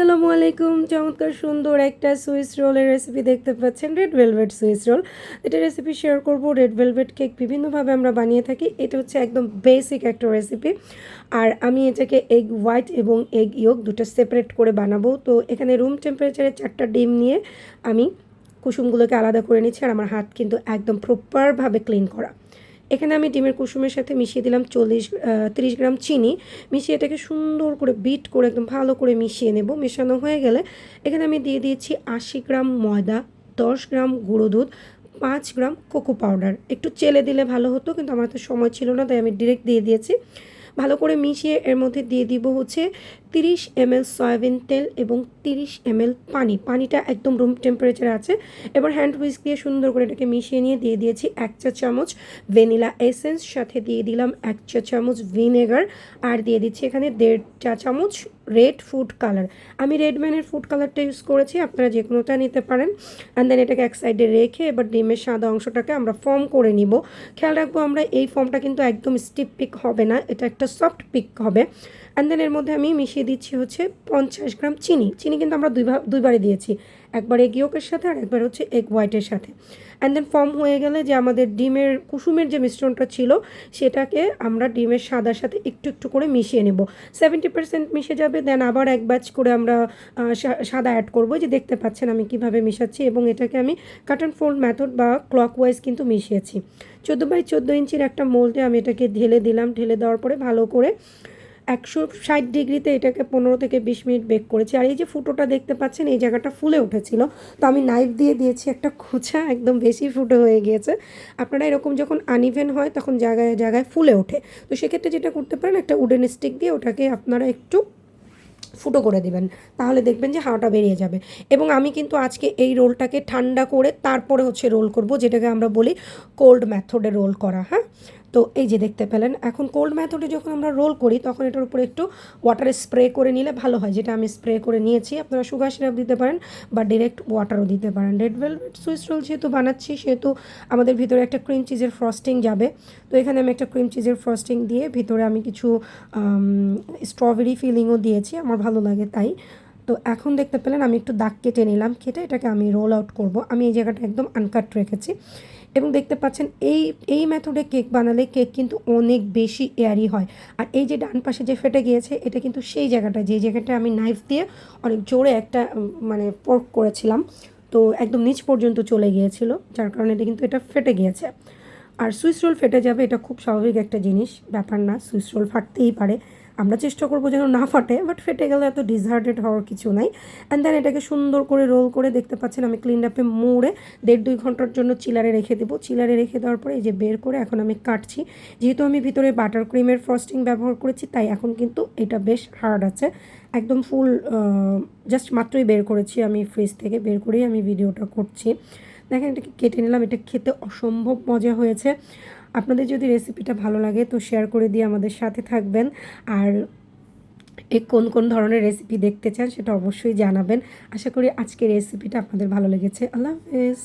আসসালামু আলাইকুম। চমৎকার সুন্দর একটা সুইস রোলের রেসিপি দেখতে পাচ্ছেন। রেড ভেলভেট সুইস রোল এটা রেসিপি শেয়ার করব। রেড ভেলভেট কেক বিভিন্নভাবে আমরা বানিয়ে থাকি। এটা হচ্ছে একদম বেসিক একটা রেসিপি আর আমি এটাকে এগ হোয়াইট এবং এগ ইয়োগ দুটো সেপারেট করে বানাবো। তো এখানে রুম টেম্পারেচারে চারটা ডিম নিয়ে আমি কুসুমগুলোকে আলাদা করে নিচ্ছি। আর আমার হাত কিন্তু একদম প্রপারভাবে ক্লিন করা। এখানে আমি ডিমের কুসুমের সাথে মিশিয়ে দিলাম চল্লিশ তিরিশ গ্রাম চিনি। মিশিয়ে এটাকে সুন্দর করে বিট করে একদম ভালো করে মিশিয়ে নেব। মেশানো হয়ে গেলে এখানে আমি দিয়ে দিয়েছি আশি গ্রাম ময়দা, দশ গ্রাম গুঁড়ো দুধ, পাঁচ গ্রাম কোকো পাউডার। একটু চেলে দিলে ভালো হতো, কিন্তু আমার তো সময় ছিল না, তাই আমি ডিরেক্ট দিয়ে দিয়েছি। ভালো করে মিশিয়ে এর মধ্যে দিয়ে দিব হচ্ছে তিরিশ এমএল সয়াবিন তেল এবং তিরিশ এমএল পানি। পানিটা একদম রুম টেম্পারেচারে আছে। এবার হ্যান্ড হুইস্ক দিয়ে সুন্দর করে এটাকে মিশিয়ে নিয়ে দিয়ে দিয়েছি এক চা চামচ ভ্যানিলা এসেন্স সাথে দিয়ে দিলাম এক চা চামচ ভিনেগার আর দিয়ে দিচ্ছি এখানে দেড় চা চামচ রেড ফুড কালার আমি রেডম্যানের ফুড কালারটা ইউজ করেছি, আপনারা যে কোনোটা নিতে পারেন। অ্যান্ড দেন এটাকে এক সাইডে রেখে এবার ডিমের সাদা অংশটাকে আমরা ফর্ম করে নিব। খেয়াল রাখব আমরা এই ফর্মটা কিন্তু একদম স্টিপ পিক হবে না, এটা একটা সফট পিক হবে। অ্যান্ড দেন এর মধ্যে আমি মিশিয়ে দিচ্ছি হচ্ছে পঞ্চাশ গ্রাম চিনি। চিনি কিন্তু আমরা দুইবার দুইবারে দিয়েছি। একবার এগ ইয়োকের সাথে আর একবার হচ্ছে এগ হোয়াইটের সাথে। অ্যান্ড দেন ফর্ম হয়ে গেলে যে আমাদের ডিমের, কুসুমের যে মিশ্রণটা ছিল, সেটাকে আমরা ডিমের সাদার সাথে একটু একটু করে মিশিয়ে নেব। সেভেন্টি পার্সেন্ট মিশে যাবে দেন আবার এক ব্যাচ করে আমরা সাদা অ্যাড করব। যে দেখতে পাচ্ছেন আমি কীভাবে মিশাচ্ছি এবং এটাকে আমি কাট অ্যান্ড ফোল্ড মেথড বা ক্লক ওয়াইজ কিন্তু মিশিয়েছি। চোদ্দ বাই চোদ্দ ইঞ্চির একটা মোল্ডে আমি এটাকে ঢেলে দিলাম। ঢেলে দেওয়ার পরে ভালো করে একশো ষাট ডিগ্রিতে এটাকে পনেরো থেকে বিশ মিনিট বেক করেছি। আর এই যে ফুটোটা দেখতে পাচ্ছেন, এই জায়গাটা ফুলে উঠেছিল। তো আমি নাইফ দিয়ে দিয়েছি, একটা খোঁচা, একদম বেশি ফুটো হয়ে গিয়েছে। আপনারা এরকম যখন আনইভেন হয়, তখন জায়গায় জায়গায় ফুলে ওঠে। তো সেক্ষেত্রে যেটা করতে পারেন, একটা উডেন স্টিক দিয়ে ওটাকে আপনারা একটু ফুটো করে দেবেন। তাহলে দেখবেন যে হাওয়াটা বেরিয়ে যাবে। এবং আমি কিন্তু আজকে এই রোলটাকে ঠান্ডা করে তারপরে হচ্ছে রোল করব, যেটাকে আমরা বলি কোল্ড ম্যাথডে রোল করা হ্যাঁ? তো এই যে দেখতে পেলেন, এখন কোল্ড মেথডে যখন আমরা রোল করি, তখন এটার উপরে একটু ওয়াটারে স্প্রে করে নিলে ভালো হয়। যেটা আমি স্প্রে করে নিয়েছি, আপনারা সুগার সিরাপ দিতে পারেন বা ডিরেক্ট ওয়াটারও দিতে পারেন। রেড ভেলভেট সুইস রোল যেহেতু বানাচ্ছি, সেহেতু আমাদের ভিতরে একটা ক্রিম চিজের ফ্রস্টিং যাবে। তো এখানে আমি একটা ক্রিম চিজের ফ্রস্টিং দিয়ে ভিতরে আমি কিছু স্ট্রবেরি ফিলিংও দিয়েছি, আমার ভালো লাগে তাই। তো এখন দেখতে পেলেন আমি একটু দাগ কেটে নিলাম, কেটে এটাকে আমি রোল আউট করব। আমি এই জায়গাটা একদম আনকাট রেখেছি। এবং দেখতে পাচ্ছেন এই এই মেথডে কেক বানালে কেক কিন্তু অনেক বেশি এয়ারি হয়। আর এই যে ডান পাশে যে ফেটে গিয়েছে, এটা কিন্তু সেই জায়গাটা যে জায়গাটা আমি নাইফ দিয়ে অনেক জোরে একটা মানে পোর্ক করেছিলাম, তো একদম নিচ পর্যন্ত চলে গিয়েছিল, যার কারণে এটা কিন্তু এটা ফেটে গিয়েছে। আর সুইস রোল ফেটে যাবে, এটা খুব স্বাভাবিক একটা জিনিস, ব্যাপার না সুইস রোল ফাটতেই পারে। আমরা চেষ্টা করব যেন না ফাটে বাট ফেটে গেলে এত ডিজার্টেড হওয়ার কিছু নাই। অ্যান্ড দেন এটাকে সুন্দর করে রোল করে দেখতে পাচ্ছেন, আমি ক্লিন আপে মুড়ে দেড় দুই ঘণ্টার জন্য চিলারে রেখে দেবো। চিলারে রেখে দেওয়ার পরে এই যে বের করে এখন আমি কাটছি। যেহেতু আমি ভিতরে বাটার ক্রিমের ফ্রস্টিং ব্যবহার করেছি, তাই এখন কিন্তু এটা বেশ হার্ড আছে। একদম ফুল জাস্ট মাত্রই বের করেছি আমি ফ্রিজ থেকে, বের করেই আমি ভিডিওটা করছি। দেখেন এটাকে কেটে নিলাম, এটা খেতে অসম্ভব মজা হয়েছে। আপনাদের যদি রেসিপিটা ভালো লাগে তো শেয়ার করে দিয়ে আমাদের সাথে থাকবেন। আর এ কোন কোন ধরনের রেসিপি দেখতে চান সেটা অবশ্যই জানাবেন। আশা করি আজকের রেসিপিটা আপনাদের ভালো লেগেছে। আল্লাহ হাফেজ।